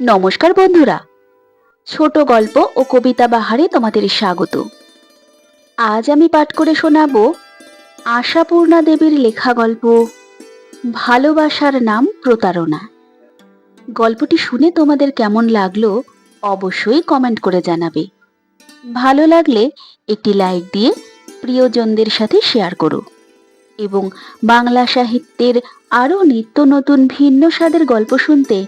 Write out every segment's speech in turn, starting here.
নমস্কার বন্ধুরা। ছোট গল্প ও কবিতা বাহারে তোমাদের স্বাগত। আজ আমি পাঠ করে শোনাব আশাপূর্ণা দেবীর লেখা গল্প, ভালোবাসার নাম প্রতারণা। গল্পটি শুনে তোমাদের কেমন লাগল অবশ্যই কমেন্ট করে জানাবে। ভালো লাগলে একটি লাইক দিয়ে প্রিয়জনদের সাথে শেয়ার করো এবং বাংলা সাহিত্যের আরও নিত্য নতুন ভিন্ন স্বাদের গল্প শুনতে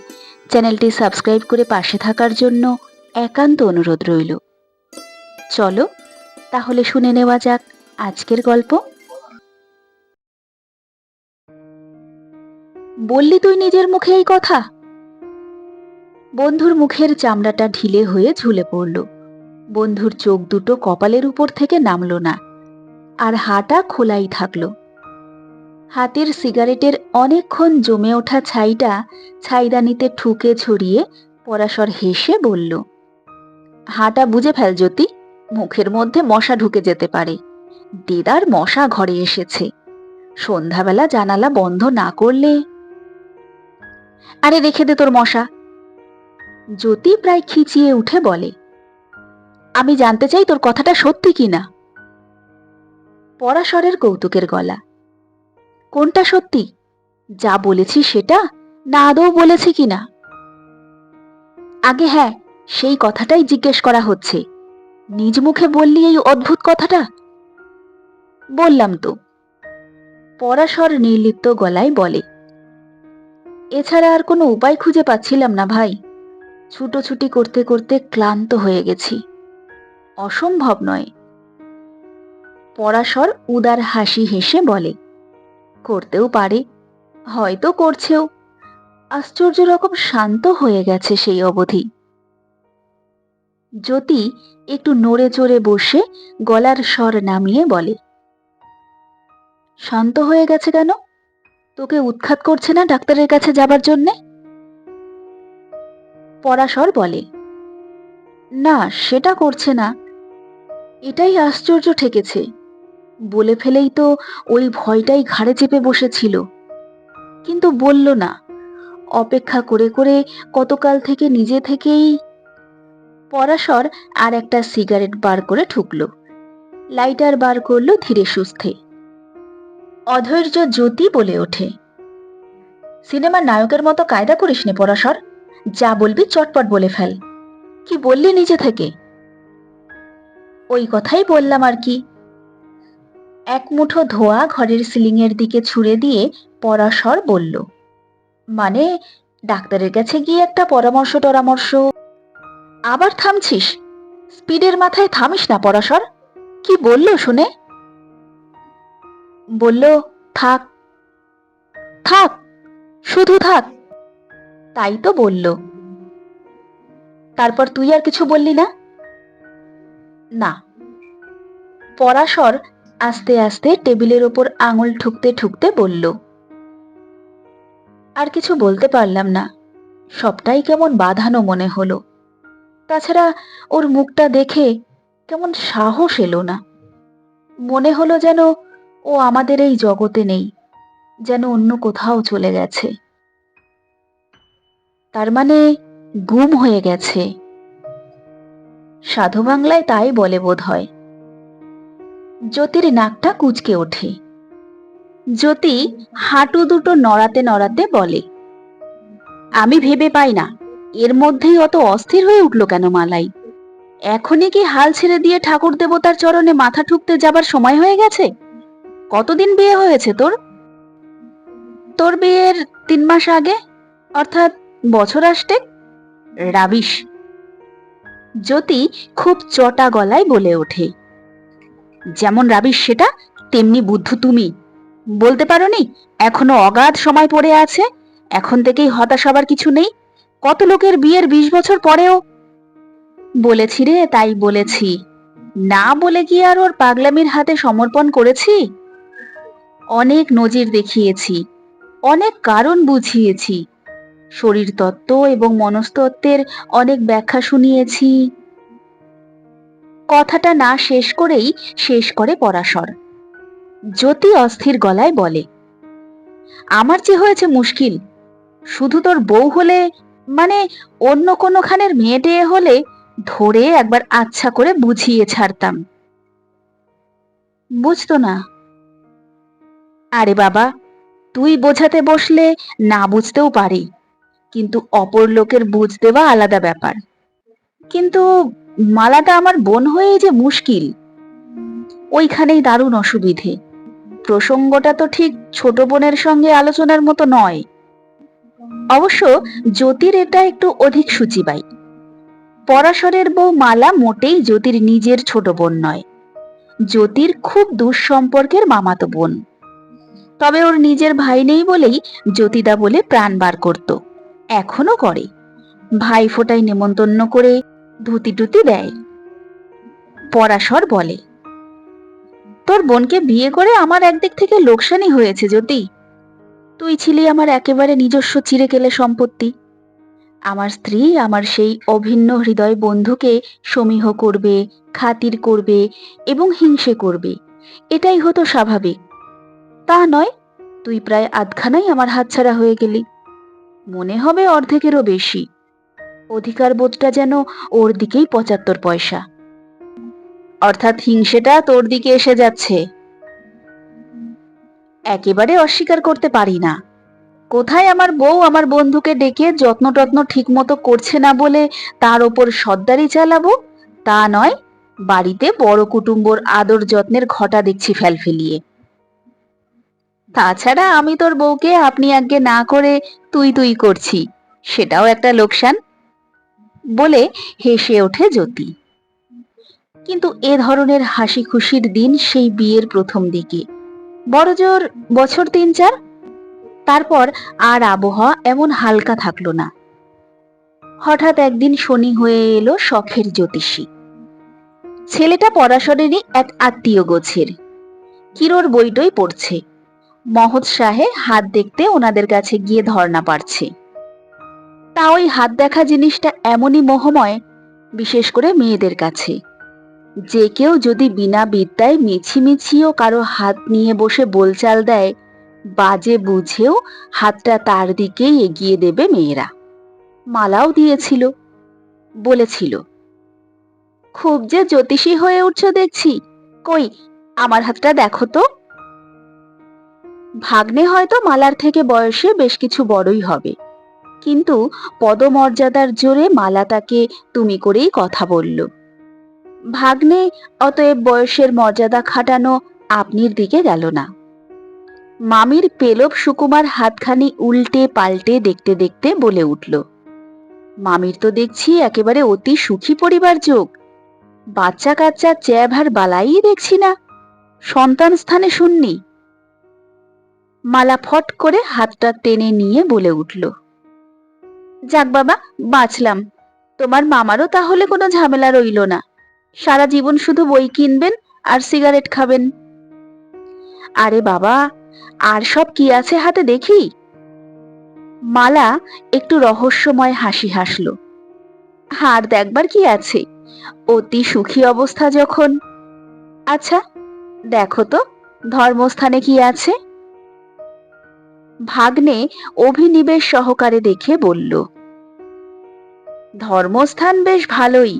চ্যানেলটি সাবস্ক্রাইব করে পাশে থাকার জন্য একান্ত অনুরোধ রইল। চলো, তাহলে শুনে নেওয়া যাক আজকের গল্প। বললি তুই নিজের মুখে এই কথা? বন্ধুর মুখের চামড়াটা ঢিলে হয়ে ঝুলে পড়ল। বন্ধুর চোখ দুটো কপালের উপর থেকে নামলো না, আর হাটা খোলাই থাকল। হাতের সিগারেটের অনেকক্ষণ জমে ওঠা ছাইটা ছাইদানিতে ঠুকে ছড়িয়ে পরাশর হেসে বলল, হাঁটা বুঝে ফেল জ্যোতি, মুখের মধ্যে মশা ঢুকে যেতে পারে। দেদার মশা ঘরে এসেছে। সন্ধ্যাবেলা জানালা বন্ধ না করলে আরে রেখে দে তোর মশা জ্যোতি প্রায় খিচিয়ে উঠে বলে, আমি জানতে চাই তোর কথাটা সত্যি কিনা পরাশরের কৌতুকের গলা কোনটা সত্যি? যা বলেছি সেটা না আদৌ বলেছি কিনা? আগে হ্যাঁ সেই কথাটাই জিজ্ঞেস করা হচ্ছে। নিজ মুখে বললি এই অদ্ভুত কথাটা? বললাম তো। পরাশর নির্লিপ্ত গলায় বলে, এছাড়া আর কোনো উপায় খুঁজে পাচ্ছিলাম না ভাই। ছুটোছুটি করতে করতে ক্লান্ত হয়ে গেছি। অসম্ভব নয়। পরাশর উদার হাসি হেসে বলে করতেও পারে। হয়তো করছেও। আশ্চর্য রকম শান্ত হয়ে গেছে সেই অবধি। জ্যোতি একটু নড়ে চড়ে বসে গলার স্বর নামিয়ে বলে, শান্ত হয়ে গেছে কেন? তোকে উৎখাত করছে না ডাক্তারের কাছে যাবার জন্যে? পরাশর বলে, না, সেটা করছে না। এটাই আশ্চর্য ঠেকেছে। বলে ফেলেই তো ওই ভয়টাই ঘাড়ে চেপে বসেছিল। কিন্তু বলল না। অপেক্ষা করে করে কতকাল থেকে নিজে থেকেই পরাশর আর একটা সিগারেট বার করে ঠুকলো। লাইটার বার করল ধীরে সুস্থে। অধৈর্য জ্যোতি বলে ওঠে। সিনেমার নায়কের মতো কায়দা করিস নে পরাশর। যা বলবি চটপট বলে ফেল। কি বললি নিজে থেকে? ওই কথাই বললাম আর কি। এক মুঠো ধোয়া ঘরের সিলিংয়ের দিকে ছুঁড়ে দিয়ে পরাশর বলল মানে ডাক্তারের কাছে গিয়ে একটা পরামর্শ টরামর্শ। আবার থামছিস? স্পিডের মাথায় থামিস না পরাশর। কি বলল শুনে? বলল, থাক। থাক, শুধু থাক। তাই তো বলল। তারপর তুই আর কিছু বললি না? না। পরাশর আস্তে আস্তে টেবিলের ওপর আঙুল ঠুকতে ঠুকতে বলল, আর কিছু বলতে পারলাম না। সবটাই কেমন বাঁধানো মনে হলো। তাছাড়া ওর মুখটা দেখে কেমন সাহস এলো না। মনে হলো যেন ও আমাদের এই জগতে নেই, যেন অন্য কোথাও চলে গেছে। তার মানে গুম হয়ে গেছে। সাধু বাংলায় তাই বলে বোধ হয় জ্যোতির নাকটা কুচকে ওঠে। জ্যোতি হাঁটু দুটো নড়াতে নড়াতে বলে, আমি ভেবে পাই না, এর মধ্যেই অত অস্থির হয়ে উঠল কেন মালাই? এখনই কি হাল ছেড়ে দিয়ে ঠাকুর দেবতার চরণে মাথা ঠুকতে যাবার সময় হয়ে গেছে? কতদিন বিয়ে হয়েছে তোর? তোর বিয়ের তিন মাস আগে, অর্থাৎ বছর আসতে রাবিশ। জ্যোতি খুব চটা গলায় বলে ওঠে। যেমন রাবিশ সেটা, তেমনি বুদ্ধ তুমি। বলতে পারোনি, এখনও অগাধ সময় পড়ে আছে, এখন থেকেই হতাশ হবার কিছু নেই। কত লোকের বিয়ের বিশ বছর পরেও? বলেছি রে, তাই বলেছি। না বলে কি আর ওর পাগলামির হাতে সমর্পণ করেছি? অনেক নজির দেখিয়েছি, অনেক কারণ বুঝিয়েছি। শরীর তত্ত্ব এবং মনস্তত্ত্বের অনেক ব্যাখ্যা শুনিয়েছি। কথাটা না শেষ করেই শেষ করে পরাশর। জ্যোতি অস্থির গলায় বলে, আমার যে হয়েছে মুশকিল, শুধু তোর বউ হলে মানে অন্য কোনোখানের মেয়ে টেয়ে হলে ধরে একবার আচ্ছা করে বুঝিয়ে ছাড়তাম। বুঝতো না। আরে বাবা, তুই বোঝাতে বসলে না বুঝতেও পারি, কিন্তু অপর লোকের বুঝ দেওয়া আলাদা ব্যাপার। কিন্তু মালাটা আমার বোন হয়ে যে মুশকিল। ওইখানেই দারুণ অসুবিধে। প্রসঙ্গটা তো ঠিক ছোট বোনের সঙ্গে আলোচনার মতো নয়। অবশ্য জ্যোতির এটা একটু অধিক সূচিবাই পরাশরের বউ মালা মোটেই জ্যোতির নিজের ছোট বোন নয়। জ্যোতির খুব দূর সম্পর্কের মামাতো বোন। তবে ওর নিজের ভাই নেই বলেই জ্যোতিদা বলে প্রাণ বার করত। এখনও করে। ভাই ফোটায় নেমন্তন্ন করে ধুতি টুতি দেয়। পরাশর বলে, তোর বোনকে বিয়ে করে আমার একদিক থেকে লোকসানই হয়েছে জ্যোতি তুই ছিলি আমার একেবারে নিজস্ব চিরেকেলে সম্পত্তি। আমার স্ত্রী আমার সেই অভিন্ন হৃদয় বন্ধুকে সমীহ করবে, খাতির করবে এবং হিংসে করবে। এটাই হতো স্বাভাবিক। তা নয়, তুই প্রায় আধখানাই আমার হাতছাড়া হয়ে গেলি। মনে হবে অর্ধেকেরও বেশি। অধিকার বোধটা যেন ওর দিকেই পঁচাত্তর পয়সা। অর্থাৎ হিংসেটা তোর দিকে এসে যাচ্ছে। একেবারে অস্বীকার করতে পারি না। কোথায় আমার বউ আমার বন্ধুকে ডেকে যত্ন টত্ন ঠিক মতো করছে না বলে তার ওপর সর্দারি চালাবো? তা নয়, বাড়িতে বড় কুটুম্বর আদর যত্নের ঘটা দেখছি ফেলফেলিয়ে তাছাড়া আমি তোর বউকে আপনি আগে না করে তুই তুই করছি, সেটাও একটা লোকসান। বলে হেসে ওঠে জ্যোতি। কিন্তু এ ধরনের হাসি খুশির দিন সেই বিয়ের প্রথম দিকে। বড়জোর বছর তিন চার তারপর আর আবহাওয়া এমন হালকা থাকল না। হঠাৎ একদিন শনি হয়ে এলো শখের জ্যোতিষী। ছেলেটা পরাশরেরই এক আত্মীয় গোছের। কিরোর বইটই পড়ছে। মহৎ শাহে হাত দেখতে ওনাদের কাছে গিয়ে ধর্ণা পারছে তা ওই হাত দেখা জিনিসটা এমনই মোহময়, বিশেষ করে মেয়েদের কাছে। যে কেউ যদি বিনা বিদ্যায় মিছিমিছিও কারও হাত নিয়ে বসে বোলচাল দেয়, বাজে বুঝেও হাতটা তার দিকেই এগিয়ে দেবে মেয়েরা। মালাও দিয়েছিল, বলেছিল, খুব যে জ্যোতিষী হয়ে উঠছো দেখছি, কই, আমার হাতটা দেখো তো। ভাগ্নে হয়তো মালার থেকে বয়সে বেশ কিছু বড়ই হবে। কিন্তু পদমর্যাদার জোরে মালা তাকে তুমি করেই কথা বলল। ভাগ্নে, অতএব বয়সের মর্যাদা খাটানো আপনির দিকে গেল না। মামির পেলব সুকুমার হাতখানি উল্টে পাল্টে দেখতে দেখতে বলে উঠল, মামির তো দেখছি একেবারে অতি সুখী পরিবার যোগ। বাচ্চা কাচ্চা চ্যাভার বালাই দেখছি না, সন্তান স্থানে শুননি মালা ফট করে হাতটা টেনে নিয়ে বলে উঠল যাক বাবা, বাঁচলাম। তোমার মামারও তাহলে কোনো ঝামেলা রইল না। সারা জীবন শুধু বই কিনবেন আর সিগারেট খাবেন। আরে বাবা, আর সব কি আছে হাতে দেখি? মালা একটু রহস্যময় হাসি হাসল। হার দেখবার কি আছে? অতি সুখী অবস্থা যখন। আচ্ছা দেখো তো, ধর্মস্থানে কি আছে? ভাগ্নে অভিনিবেশ সহকারে দেখে বলল, ধর্মস্থান বেশ ভালোই।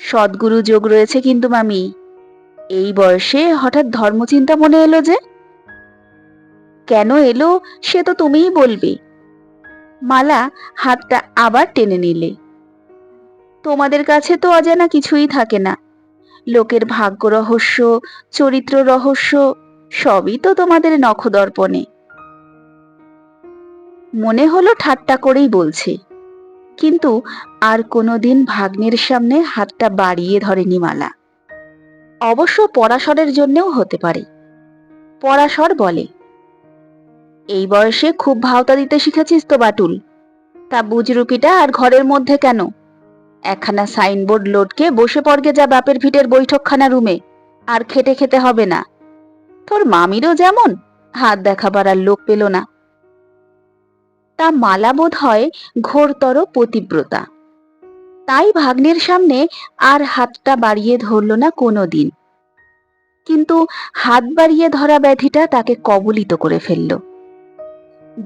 সদ্গুরু যোগ রয়েছে কিন্তু মামি, এই বয়সে হঠাৎ ধর্মচিন্তা মনে এলো যে? কেন এলো সে তো তুমিই বলবে। মালা হাতটা আবার টেনে নিলে, তোমাদের কাছে তো অজানা কিছুই থাকে না। লোকের ভাগ্য রহস্য, চরিত্র রহস্য, সবই তো তোমাদের নখদর্পণে। মনে হলো ঠাট্টা করেই বলছে। কিন্তু আর কোনোদিন ভাগ্নের সামনে হাতটা বাড়িয়ে ধরেনি মালা। অবশ্য পরাশরের জন্যও হতে পারে। পরাশর বলে, এই বয়সে খুব ভাওতা দিতে শিখেছিস তো বাটুল। তা বুজরুকিটা আর ঘরের মধ্যে কেন? একখানা সাইনবোর্ড লোডকে বসে পড়গে যা বাপের ভিটের বৈঠকখানা রুমে, আর খেটে খেতে হবে না। তোর মামিরও যেমন, হাত দেখাবার আর লোক পেল না। তা মালা বোধ হয় ঘোরতর পতিব্রতা। তাই ভাগ্নের সামনে আর হাতটা বাড়িয়ে ধরল না কোনো দিন কিন্তু হাত বাড়িয়ে ধরা ব্যাধিটা তাকে কবলিত করে ফেলল।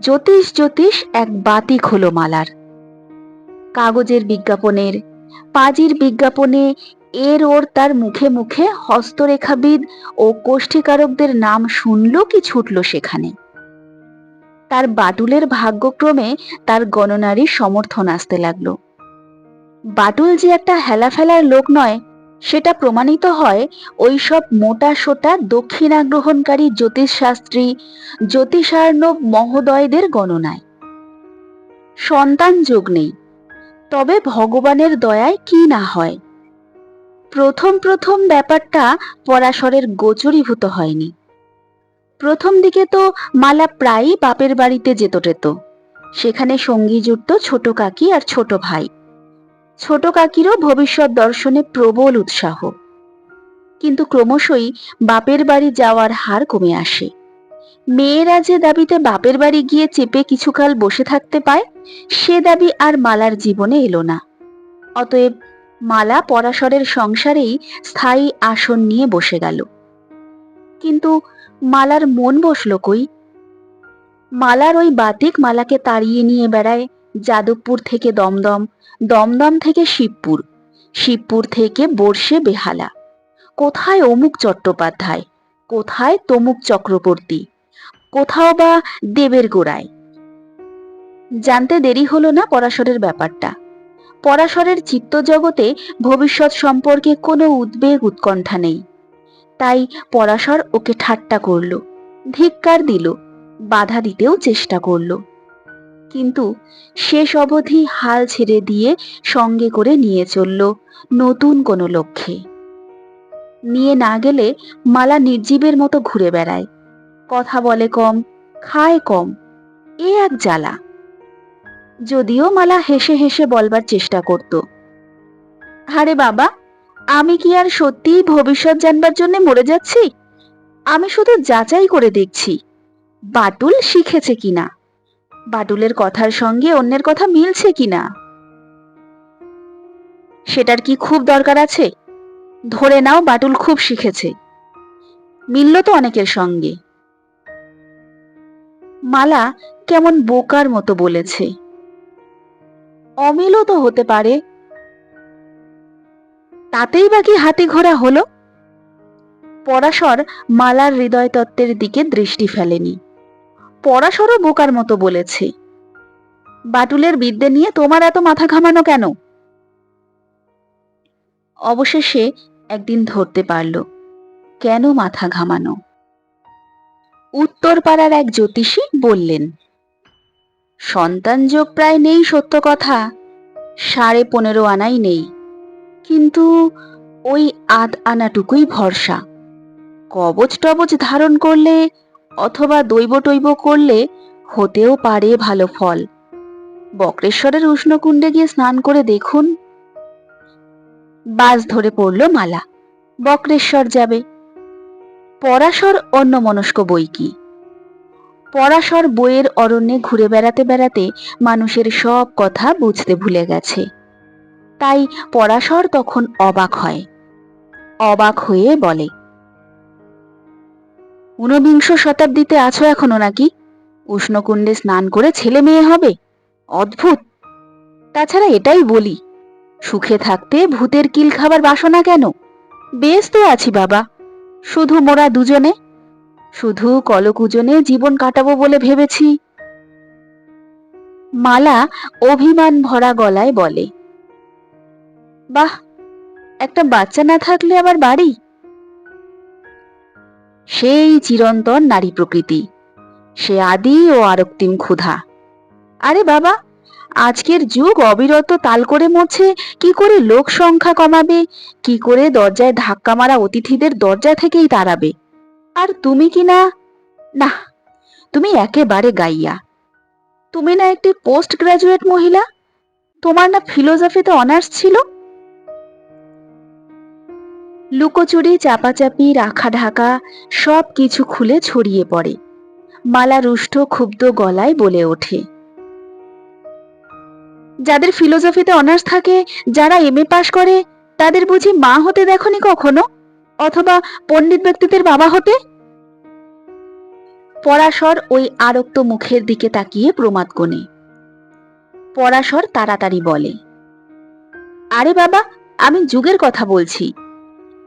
জ্যোতিষ জ্যোতিষ, এক বাতিক হলো মালার। কাগজের বিজ্ঞাপনের, পাজির বিজ্ঞাপনে এর ওর তার মুখে মুখে হস্তরেখাবিদ ও কোষ্ঠীকারকদের নাম শুনল কি ছুটল সেখানে। তার বাটুলের ভাগ্যক্রমে তার গণনারী সমর্থন আসতে লাগল। বাটুল যে একটা হেলাফেলার লোক নয়, সেটা প্রমাণিত হয় ওইসব মোটা সোটা দক্ষিণাগ্রহণকারী জ্যোতিষশাস্ত্রী জ্যোতিষার্ণব মহোদয়দের গণনায়। সন্তান যোগ নেই, তবে ভগবানের দয়ায় কি না হয়? প্রথম প্রথম ব্যাপারটা পরাশরের গোচরীভূত হয়নি। প্রথম দিকে তো মালা প্রায়ই বাপের বাড়িতে যেত টেত। সেখানে সঙ্গী জুটত ছোট কাকি আর ছোট ভাই। ছোট কাকিরও ভবিষ্যৎ দর্শনে প্রবল উৎসাহ। কিন্তু ক্রমশই বাপের বাড়ি যাওয়ার হার কমে আসে। মেয়েরা যে দাবিতে বাপের বাড়ি গিয়ে চেপে কিছুকাল বসে থাকতে পায়, সে দাবি আর মালার জীবনে এলো না। অতএব মালা পরাশরের সংসারেই স্থায়ী আসন নিয়ে বসে গেল। কিন্তু মালার মন বসল কই? মালার ওই বাতিক মালাকে তাড়িয়ে নিয়ে বেড়ায় যাদবপুর থেকে দমদম দমদম থেকে শিবপুর শিবপুর থেকে বর্ষে বেহালা। কোথায় অমুক চট্টোপাধ্যায়? কোথায় তমুক চক্রবর্তী? কোথাও বা দেবের গোড়ায়। জানতে দেরি হলো না পরাশরের ব্যাপারটা। পরাশরের চিত্তজগতে ভবিষ্যৎ সম্পর্কে কোনো উদ্বেগ উৎকণ্ঠা নেই। তাই পরাশর ওকে ঠাট্টা করল, ধিক্কার দিল, বাধা দিতেও চেষ্টা করল। কিন্তু শেষ অবধি হাল ছেড়ে দিয়ে সঙ্গে করে নিয়ে চলল নতুন কোনো লক্ষ্যে। নিয়ে না গেলে মালা নির্জীবের মতো ঘুরে বেড়ায়। কথা বলে কম, খায় কম, এ এক জ্বালা। যদিও মালা হেসে হেসে বলবার চেষ্টা করত। আরে বাবা আমি কি আর সত্যিই ভবিষ্যৎ জানবার জন্য মরে যাচ্ছি? আমি শুধু যাচাই করে দেখছি, বাটুল শিখেছে কিনা? বাটুলের কথার সঙ্গে অন্যের কথা মিলছে কিনা? সেটার কি খুব দরকার আছে? ধরে নাও বাটুল খুব শিখেছে। মিলল তো অনেকের সঙ্গে। মালা কেমন বোকার মতো বলেছে। অমিলও তো হতে পারে তাতেই বাকি হাতি ঘোড়া হলো? পরাশর মালার হৃদয় তত্ত্বের দিকে দৃষ্টি ফেলেনি। পরাশরও বোকার মতো বলেছে, বাটুলের বিদ্যে নিয়ে তোমার এত মাথা ঘামানো কেন? অবশেষে একদিন ধরতে পারল, কেন মাথা ঘামানো? উত্তরপাড়ার এক জ্যোতিষী বললেন, সন্তান যোগ প্রায় নেই সত্য কথা, সাড়ে পনেরো আনাই নেই। কিন্তু ওই আধ আনাটুকুই ভরসা। কবচ টবচ ধারণ করলে অথবা দৈব টৈব করলে হতেও পারে ভালো ফল। বক্রেশ্বরের উষ্ণকুণ্ডে গিয়ে স্নান করে দেখুন। বাস ধরে পড়ল মালা। বক্রেশ্বর যাবে। পরাশর অন্য মনস্ক বই কি? পরাশর বইয়ের অরণ্যে ঘুরে বেড়াতে বেড়াতে মানুষের সব কথা বুঝতে ভুলে গেছে। তাই পরাশর তখন অবাক হয়। অবাক হয়ে বলে, ঊনবিংশ শতাব্দীতে আছো এখনও নাকি? উষ্ণকুণ্ডে স্নান করে ছেলে মেয়ে হবে? অদ্ভুত! তাছাড়া এটাই বলি, সুখে থাকতে ভূতের কিল খাবার বাসনা কেন? বেশ তো আছি বাবা, শুধু মোরা দুজনে, শুধু কলকুজনে জীবন কাটাবো বলে ভেবেছি মালা অভিমান ভরা গলায় বলে বাহ, একটা বাচ্চা না থাকলে আবার বাড়ি? সেই চিরন্তন নারী প্রকৃতি, সে আদি ও আরক্তিম ক্ষুধা। আরে বাবা, আজকের যুগ অবিরত তাল করে মরছে কি করে লোক সংখ্যা কমাবে, কি করে দরজায় ধাক্কা মারা অতিথিদের দরজা থেকেই তাড়াবে। আর তুমি কি না? না, তুমি একেবারে গাইয়া। তুমি না একটি পোস্ট গ্রাজুয়েট মহিলা? তোমার না ফিলোজফিতে অনার্স ছিল? লুকোচুরি, চাপাচাপি রাখা ঢাকা সব কিছু খুলে ছড়িয়ে পড়ে। মালা রুষ্ট, ক্ষুব্ধ গলায় বলে ওঠে। যাদের ফিলোসফিতে অনার্স থাকে, যারা এম এ পাশ করে, তাদের বুঝি মা হতে দেখনি কখনো? অথবা পণ্ডিত ব্যক্তিদের বাবা হতে? পরাশর ওই আরক্ত মুখের দিকে তাকিয়ে প্রমাদ কোণে। পরাশর তাড়াতাড়ি বলে, আরে বাবা, আমি যুগের কথা বলছি।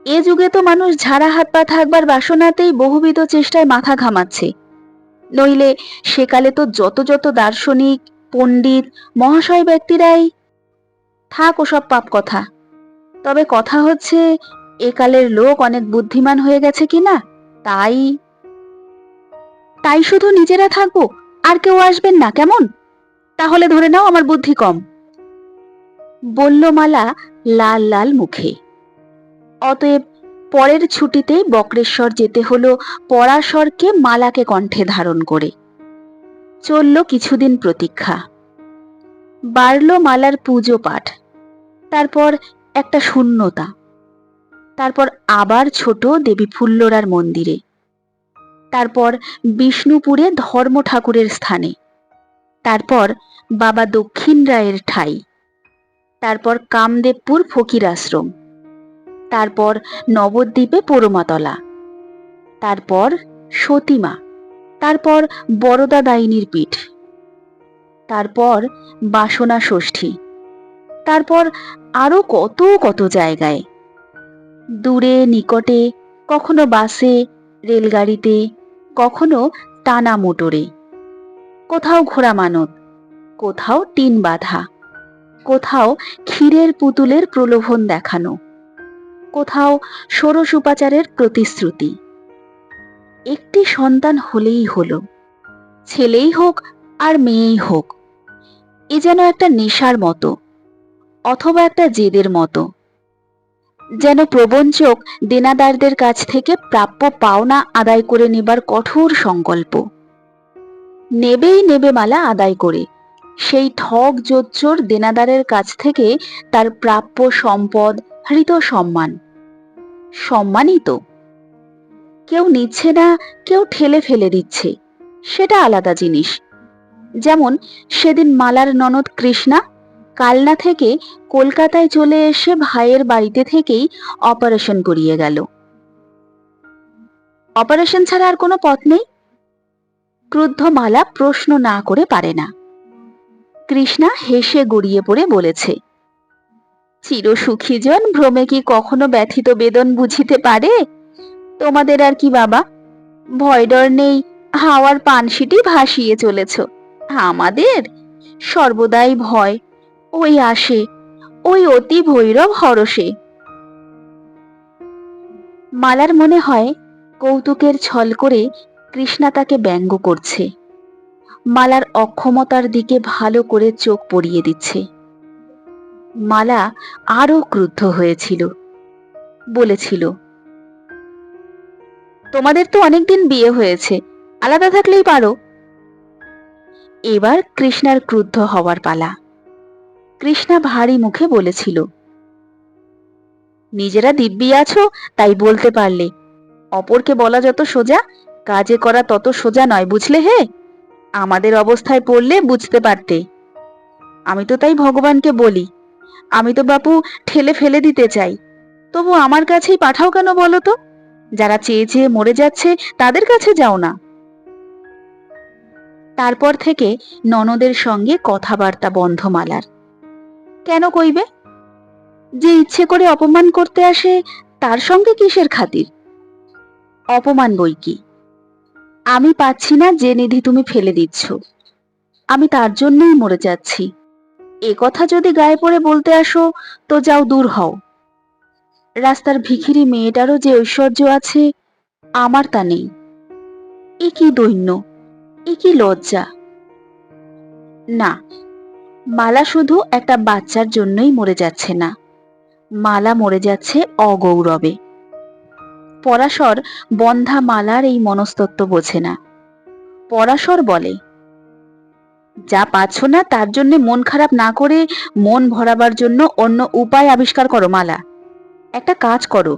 এ যুগে তো মানুষ ঝাড়া হাত পা থাকবার বাসনাতেই বহুবিধ চেষ্টায় মাথা ঘামাচ্ছে। নইলে সেকালে তো যত যত দার্শনিক, পণ্ডিত, মহাশয় ব্যক্তিরাই থাক ওসব পাপ কথা। তবে কথা হচ্ছে, একালের লোক অনেক বুদ্ধিমান হয়ে গেছে কিনা তাই তাই শুধু নিজেরা থাকব আর কেউ আসবেন না, কেমন? তাহলে ধরে নাও আমার বুদ্ধি কম। বলল মালা লাল লাল মুখে। অতএব পরের ছুটিতেই বক্রেশ্বর যেতে হলো পরাশরকে মালাকে কণ্ঠে ধারণ করে। চলল কিছুদিন প্রতীক্ষা। বাড়ল মালার পুজো পাঠ। তারপর একটা শূন্যতা। তারপর আবার ছোট দেবী ফুল্লরার মন্দিরে। তারপর বিষ্ণুপুরে ধর্ম ঠাকুরের স্থানে। তারপর বাবা দক্ষিণ রায়ের ঠাই। তারপর কামদেবপুর ফকির আশ্রম। তারপর নবদ্বীপে পরমাতলা। তারপর সতীমা। তারপর বরদা দাইনীর পীঠ। তারপর বাসনা ষষ্ঠী। তারপর আরও কত কত জায়গায়। দূরে, নিকটে, কখনো বাসে, রেলগাড়িতে, কখনো টানা মোটরে। কোথাও ঘোড়া মানত, কোথাও টিন বাঁধা, কোথাও ক্ষীরের পুতুলের প্রলোভন দেখানো। কোথাও ষোড়শ উপাচারের প্রতিশ্রুতি। একটি সন্তান হলেই হলো, ছেলেই হোক আর মেয়েই হোক, এ যেন একটা নেশার মতো, অথবা একটা জেদের মতো। যেন প্রবঞ্চক দেনাদারদের কাছ থেকে প্রাপ্য পাওনা আদায় করে নেবার কঠোর সংকল্প। নেবেই নেবে মালা আদায় করে, সেই ঠক জোচ্চোর দেনাদারের কাছ থেকে তার প্রাপ্য সম্পদ হৃত সম্মান সম্মানই তো। কেউ নিচ্ছে না, কেউ ঠেলে ফেলে দিচ্ছে, সেটা আলাদা জিনিস। যেমন সেদিন মালার ননদ কৃষ্ণা কালনা থেকে কলকাতায় চলে এসে ভাইয়ের বাড়িতে থেকেই অপারেশন করিয়ে গেল। অপারেশন ছাড়া আর কোনো পথ নেই। ক্রুদ্ধ মালা প্রশ্ন না করে পারে না। কৃষ্ণা হেসে গড়িয়ে পড়ে বলেছে চিরসুখী জন, ভ্রমে কি কখনো ব্যথিত বেদন বুঝিতে পারে? তোমাদের আর কি বাবা? ভয় ডর নেই, হাওয়ার পানসিটি ভাসিয়ে চলেছ। আমাদের? সর্বদাই ভয়। ওই আসে, ওই অতি ভৈরব হরসে মালার মনে হয়, কৌতুকের ছল করে কৃষ্ণা তাকে ব্যঙ্গ করছে। মালার অক্ষমতার দিকে ভালো করে চোখ পড়িয়ে দিচ্ছে। মালা আরও ক্রুদ্ধ হয়েছিল। বলেছিল, তোমাদের তো অনেকদিন বিয়ে হয়েছে, আলাদা থাকলেই পারো। এবার কৃষ্ণার ক্রুদ্ধ হওয়ার পালা। কৃষ্ণা ভারী মুখে বলেছিল, নিজেরা দিব্যি আছো, তাই বলতে পারলে। অপরকে বলা যত সোজা, কাজে করা তত সোজা নয়, বুঝলে হে? আমাদের অবস্থায় পড়লে বুঝতে পারতে। আমি তো তাই ভগবানকে বলি আমি তো বাপু ঠেলে ফেলে দিতে চাই। তবু আমার কাছেই পাঠাও কেন বলো তো? যারা চেয়ে চেয়ে মরে যাচ্ছে, তাদের কাছে যাও না। তারপর থেকে ননদের সঙ্গে কথাবার্তা বন্ধ মালার কেন কইবে? যে ইচ্ছে করে অপমান করতে আসে, তার সঙ্গে কিসের খাতির? অপমান বই কি? আমি পাচ্ছি না যে নিধি তুমি ফেলে দিচ্ছ। আমি তার জন্যই মরে যাচ্ছি। এ কথা যদি গায়ে পড়ে বলতে আসো, তো যাও দূর হও। রাস্তার ভিখিরি মেয়েটারও যে ঐশ্বর্য আছে, আমার তা নেই। এ কি দৈন্য, এ কি লজ্জা। না, মালা শুধু একটা বাচ্চার জন্যই মরে যাচ্ছে না, মালা মরে যাচ্ছে অগৌরবে। পরাশর বন্ধা মালার এই মনস্তত্ব বোঝে না। পরাশর বলে যা পাচ্ছ না, তার জন্য মন খারাপ না করে মন ভরাবার জন্য অন্য উপায় আবিষ্কার করো, মালা। একটা কাজ করো।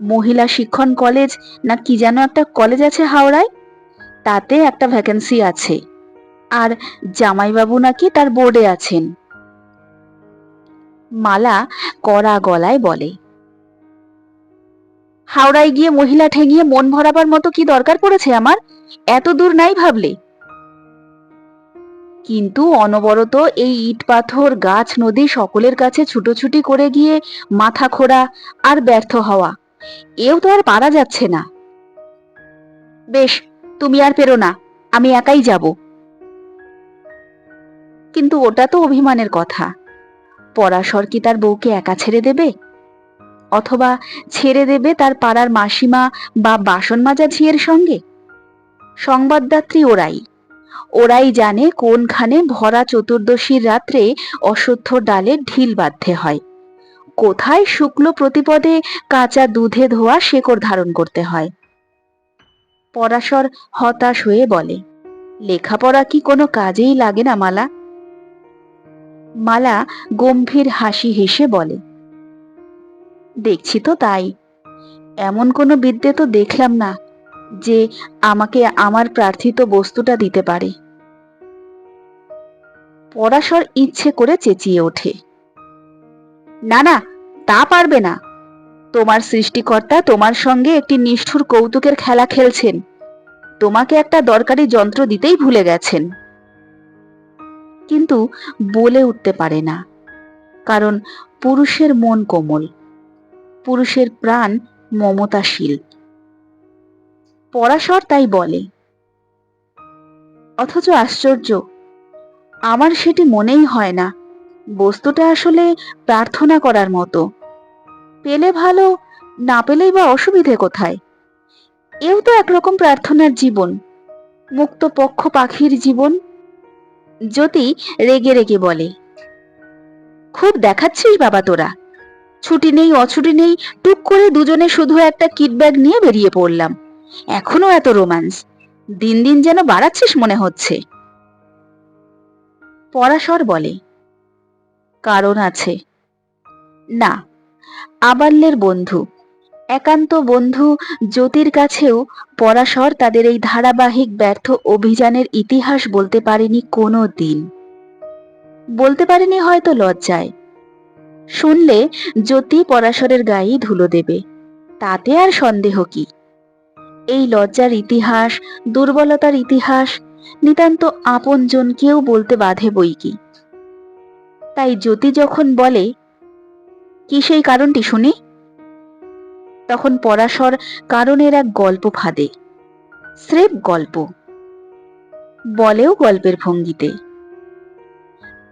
মহিলা শিক্ষণ কলেজ না কি যেন একটা কলেজ আছে হাওড়ায়? তাতে একটা ভ্যাকেন্সি আছে। আর জামাইবাবু নাকি তার বোর্ডে আছেন। মালা কড়া গলায় বলে, হাওড়ায় গিয়ে মহিলা ঠেঙিয়ে মন ভরাবার মতো কি দরকার পড়েছে আমার? এত দূর নাই ভাবলে? কিন্তু অনবরত এই ইট পাথর গাছ নদী সকলের কাছে ছুটোছুটি করে গিয়ে মাথা খোঁড়া আর ব্যর্থ হওয়া। এও তো আর পারা যাচ্ছে না। বেশ, তুমি আর পেরো না, আমি একাই যাব। কিন্তু ওটা তো অভিমানের কথা। পরাশর কি তার বউকে একা ছেড়ে দেবে? অথবা ছেড়ে দেবে তার পাড়ার মাসিমা বা বাসন মাজা ঝিয়ের সঙ্গে? সংবাদদাত্রী ওরাই। ওরাই জানে কোনখানে ভরা চতুর্দশীর রাত্রে অশ্বত্থ ডালে ঢিল বাঁধতে হয়। কোথায় শুক্ল প্রতিপদে কাঁচা দুধে ধোয়া শেকড় ধারণ করতে হয়? পরাশর হতাশ হয়ে বলে, লেখাপড়া কি কোনো কাজেই লাগে না, মালা? মালা গম্ভীর হাসি হেসে বলে, দেখছি তো তাই। এমন কোনো বিদ্যে তো দেখলাম না যে আমাকে আমার প্রার্থিত বস্তুটা দিতে পারে। পরাশর ইচ্ছে করে চেঁচিয়ে ওঠে। না না, তা পারবে না। তোমার সৃষ্টিকর্তা তোমার সঙ্গে একটি নিষ্ঠুর কৌতুকের খেলা খেলছেন। তোমাকে একটা দরকারি যন্ত্র দিতেই ভুলে গেছেন। কিন্তু বলে উঠতে পারে না, কারণ পুরুষের মন কোমল। পুরুষের প্রাণ মমতাশীল। পরাশর তাই বলে। অথচ আশ্চর্য, আমার সেটি মনেই হয় না। বস্তুটা আসলে প্রার্থনা করার মতো। পেলে ভালো, না পেলেই বা অসুবিধে কোথায়? এও তো একরকম প্রার্থনার জীবন, মুক্ত পক্ষ পাখির জীবন, জ্যোতি রেগে রেগে বলে। খুব দেখাচ্ছিস বাবা তোরা, ছুটি নেই, অছুটি নেই, টুক করে দুজনে শুধু একটা কিট ব্যাগ নিয়ে বেরিয়ে পড়লাম। এখনও এত রোম্যান্স দিন দিন যেন বাড়াচ্ছিস মনে হচ্ছে। পরাশর বলে, কারণ আছে। না, আবাল্যের বন্ধু, একান্ত বন্ধু জ্যোতির কাছেও পরাশর তাদের এই ধারাবাহিক ব্যর্থ অভিযানের ইতিহাস বলতে পারেনি কোনো দিন। বলতে পারেনি হয়তো লজ্জায়। শুনলে জ্যোতি পরাশরের গায়েই ধুলো দেবে। তাতে আর সন্দেহ কি? এই লজ্জার ইতিহাস, দুর্বলতার ইতিহাস, নিতান্ত আপনজন কেউ বলতে বাধে বই কি। তাই জ্যোতি যখন বলে, কি সেই কারণটি শুনি? তখন পরাশর কারণের এক গল্প ফাঁদে, স্রেফ গল্প। বলেও গল্পের ভঙ্গিতে,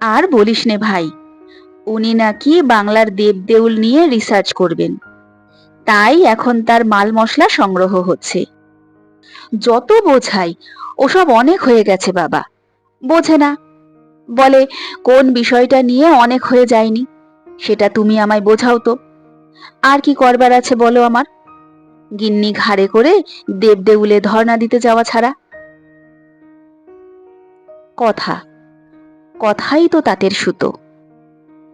আর বলিস নে ভাই, উনি নাকি বাংলার দেবদেউল নিয়ে রিসার্চ করবেন। তাই এখন তার মাল মশলা সংগ্রহ হচ্ছে। যত বোঝাই, ওসব অনেক হয়ে গেছে বাবা। বোঝে না। বলে, কোন বিষয়টা নিয়ে অনেক হয়ে যায়নি? সেটা তুমি আমায় বোঝাও তো। আর কি করবার আছে বলো আমার? গিন্নি ঘাড়ে করে দেবদেউলে ধর্ণা দিতে যাওয়া ছাড়া। কথা। কথাই তো তাঁতের সুতো।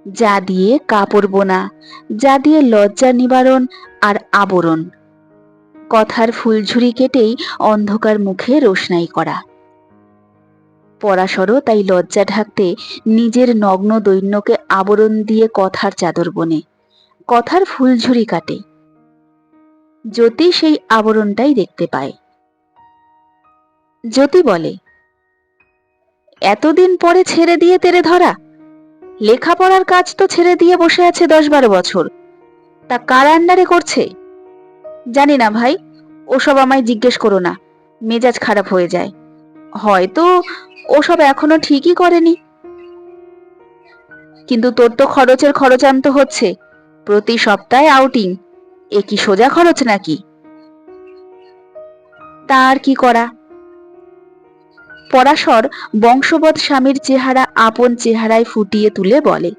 যা দিয়ে কাপড় বোনা, যা দিয়ে লজ্জা নিবারণ আর আবরণ। কথার ফুলঝুরি কেটেই অন্ধকার মুখে রোশনাই করা। পরাশরও তাই লজ্জা ঢাকতে নিজের নগ্ন দৈন্যকে আবরণ দিয়ে কথার চাদর বনে। কথার ফুলঝুরি কাটে। জ্যোতি সেই আবরণটাই দেখতে পায়। জ্যোতি বলে, এতদিন পরে ছেড়ে দিয়ে তেরে ধরা। লেখাপড়ার কাজ তো ছেড়ে দিয়ে বসে আছে দশ বারো বছর। তা কার আন্ডারে করছে? জানি না ভাই, ওসব আমায় জিজ্ঞেস করো না, মেজাজ খারাপ হয়ে যায়। হয়তো ওসব এখনও ঠিকই করেনি। কিন্তু তোর তো খরচের খরচান্ত হচ্ছে, প্রতি সপ্তাহে আউটিং এ কি সোজা খরচ নাকি? তার কি করা? পরাশর বংশবধ স্বামীর চেহারা আপন চেহারায় ফুটিয়ে তুলে বলে,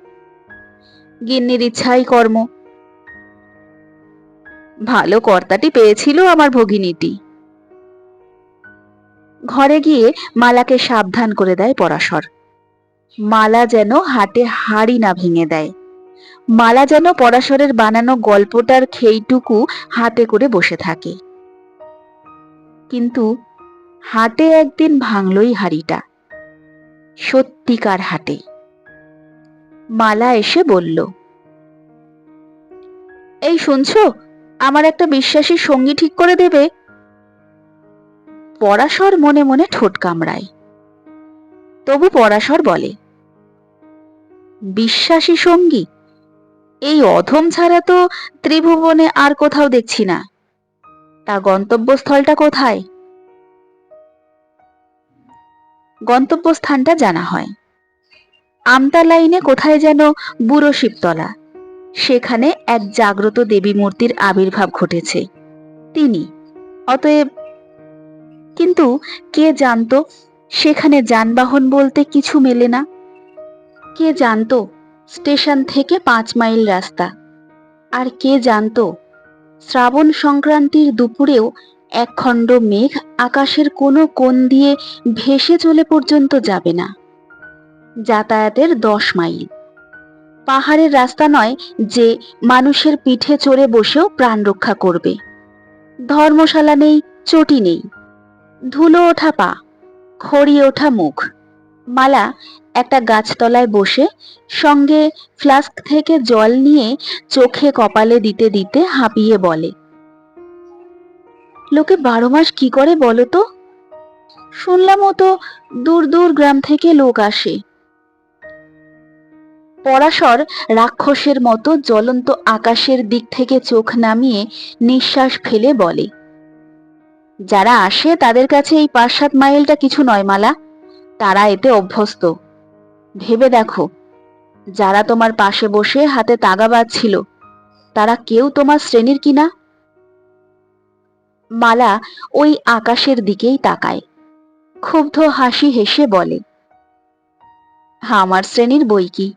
গিন্নির ইচ্ছাই কর্ম ভালো কর্তাটি পেয়েছিল আমার ভগিনীটি। ঘরে গিয়ে মালাকে সাবধান করে দেয় পরাশর। মালা যেন হাটে হাড়ি না ভেঙে দেয়। মালা যেন পরাশরের বানানো গল্পটার খেইটুকু হাতে করে বসে থাকে। কিন্তু হাটে একদিন ভাঙলই হাড়িটা। সত্যিকার হাটে। মালা এসে বলল, এই শুনছো? আমার একটা বিশ্বাসী সঙ্গী ঠিক করে দেবে? পরাশর মনে মনে ঠোঁট কামড়ায়। তবু পরাশর বলে, বিশ্বাসী সঙ্গী, এই অধম ছাড়া তো ত্রিভুবনে আর কোথাও দেখছি না। তা গন্তব্যস্থলটা কোথায়? গন্তব্যস্থানটা জানা হয়। আমতা লাইনে কোথায় যেন বুড়ো শিবতলা। সেখানে এক জাগ্রত দেবী মূর্তির আবির্ভাব ঘটেছে। তিনি, অতএব কিন্তু কে জানতো সেখানে যানবাহন বলতে কিছু মেলে না? কে জানতো স্টেশন থেকে পাঁচ মাইল রাস্তা? আর কে জানতো শ্রাবণ সংক্রান্তির দুপুরেও এক খণ্ড মেঘ আকাশের কোনো কোণ দিয়ে ভেসে চলে পর্যন্ত যাবে না? যাতায়াতের দশ মাইল। পাহাড়ের রাস্তা নয় যে মানুষের পিঠে চড়ে বসেও প্রাণ রক্ষা করবে। ধর্মশালা নেই, চটি নেই। ধুলো ওঠা পা খড়িয়ে ওঠা মুখ। মালা একটা গাছতলায় বসে সঙ্গে ফ্লাস্ক থেকে জল নিয়ে চোখে কপালে দিতে দিতে হাঁপিয়ে বলে, লোকে বারো মাস কি করে বলো তো? শুনলাম তো দূর দূর গ্রাম থেকে লোক আসে। পরাশর রাক্ষসের মতো জ্বলন্ত আকাশের দিক থেকে চোখ নামিয়ে নিঃশ্বাস ফেলে বলে, যারা আসে তাদের কাছে এই পাঁচ সাত মাইলটা কিছু নয়, মালা। তারা এতে অভ্যস্ত। ভেবে দেখো, যারা তোমার পাশে বসে হাতে তাগা বাজছিল তারা কেউ তোমার শ্রেণির কিনা? মালা ওই আকাশের দিকেই তাকায়। ক্ষুব্ধ হাসি হেসে বলে, আমার শ্রেণির বই কি?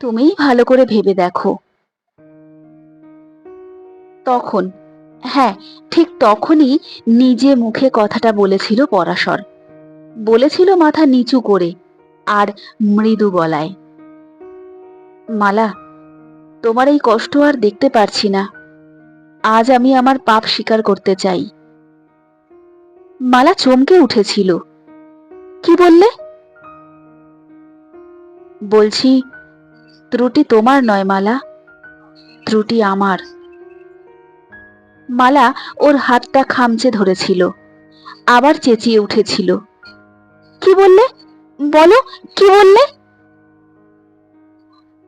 তুমিই ভালো করে ভেবে দেখো। তখন হ্যাঁ ঠিক তখনই নিজে মুখে কথাটা বলেছিল পরাশর। বলেছিল মাথা নিচু করে, আর মৃদু গলায়। মালা, তোমার এই কষ্ট আর দেখতে পারছি না। আজ আমি আমার পাপ স্বীকার করতে চাই। মালা চমকে উঠেছিল। কি বললে? বলছি ত্রুটি তোমার নয়, মালা। ত্রুটি আমার। মালা ওর হাতটা খামচে ধরেছিল, আবার চেঁচিয়ে উঠেছিল। কি বললে? বলো, কি বললে?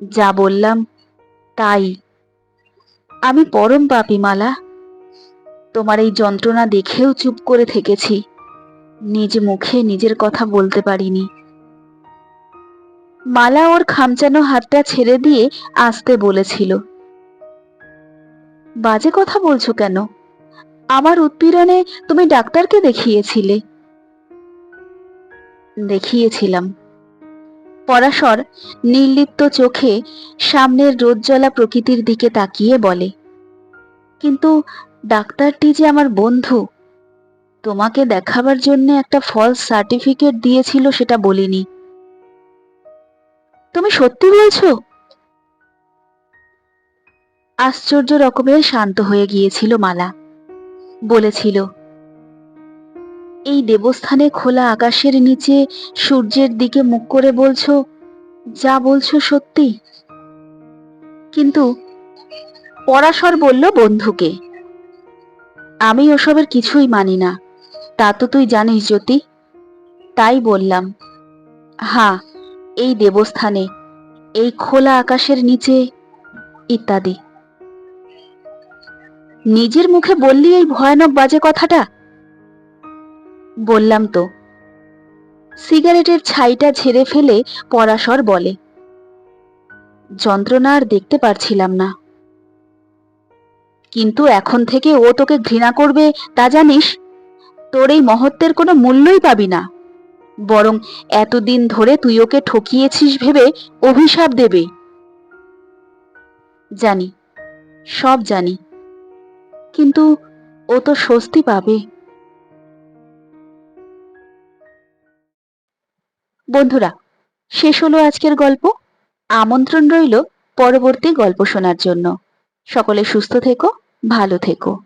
যা বললাম তাই। আমি পরম পাপী, মালা। তোমার এই যন্ত্রণা দেখেও চুপ করে থেকেছি। নিজ মুখে নিজের কথা বলতে পারিনি। মালা ওর খামচানো হাতটা ছেড়ে দিয়ে আসতে বলেছিল। বাজে কথা বলছো কেন? আমার উৎপীড়নে তুমি ডাক্তারকে দেখিয়েছিলে। দেখিয়েছিলাম। পরাশর নির্লিপ্ত চোখে সামনের রোদজ্বলা প্রকৃতির দিকে তাকিয়ে বলে, কিন্তু ডাক্তারটি যে আমার বন্ধু, তোমাকে দেখাবার জন্য একটা ফলস সার্টিফিকেট দিয়েছিল সেটা বলিনি। তুমি সত্যি বলছো? আশ্চর্য রকমের শান্ত হয়ে গিয়েছিল মালা। বলেছিল, এই দেবস্থানে খোলা আকাশের নিচে সূর্যের দিকে মুখ করে বলছো, যা বলছো সত্যি? কিন্তু পরাশর বলল বন্ধুকে, আমি ওসবের কিছুই মানি না, তা তো তুই জানিস জ্যোতি। তাই বললাম হ্যাঁ এই দেবস্থানে, এই খোলা আকাশের নিচে, ইত্যাদি। নিজের মুখে বললি এই ভয়ানক বাজে কথাটা? বললাম তো। সিগারেটের ছাইটা ঝেড়ে ফেলে পরাশর বলে। যন্ত্রণা আর দেখতে পারছিলাম না। কিন্তু এখন থেকে ও তোকে ঘৃণা করবে, তা জানিস? তোর এই মহত্বের কোনো মূল্যই পাবি না। বরং এতদিন ধরে তুই ওকে ঠকিয়েছিস ভেবে অভিশাপ দেবে। জানি, সব জানি। কিন্তু ও তো স্বস্তি পাবে। বন্ধুরা, শেষ হলো আজকের গল্প। আমন্ত্রণ রইল পরবর্তী গল্প শোনার জন্য। সকলে সুস্থ থেকো, ভালো থেকো।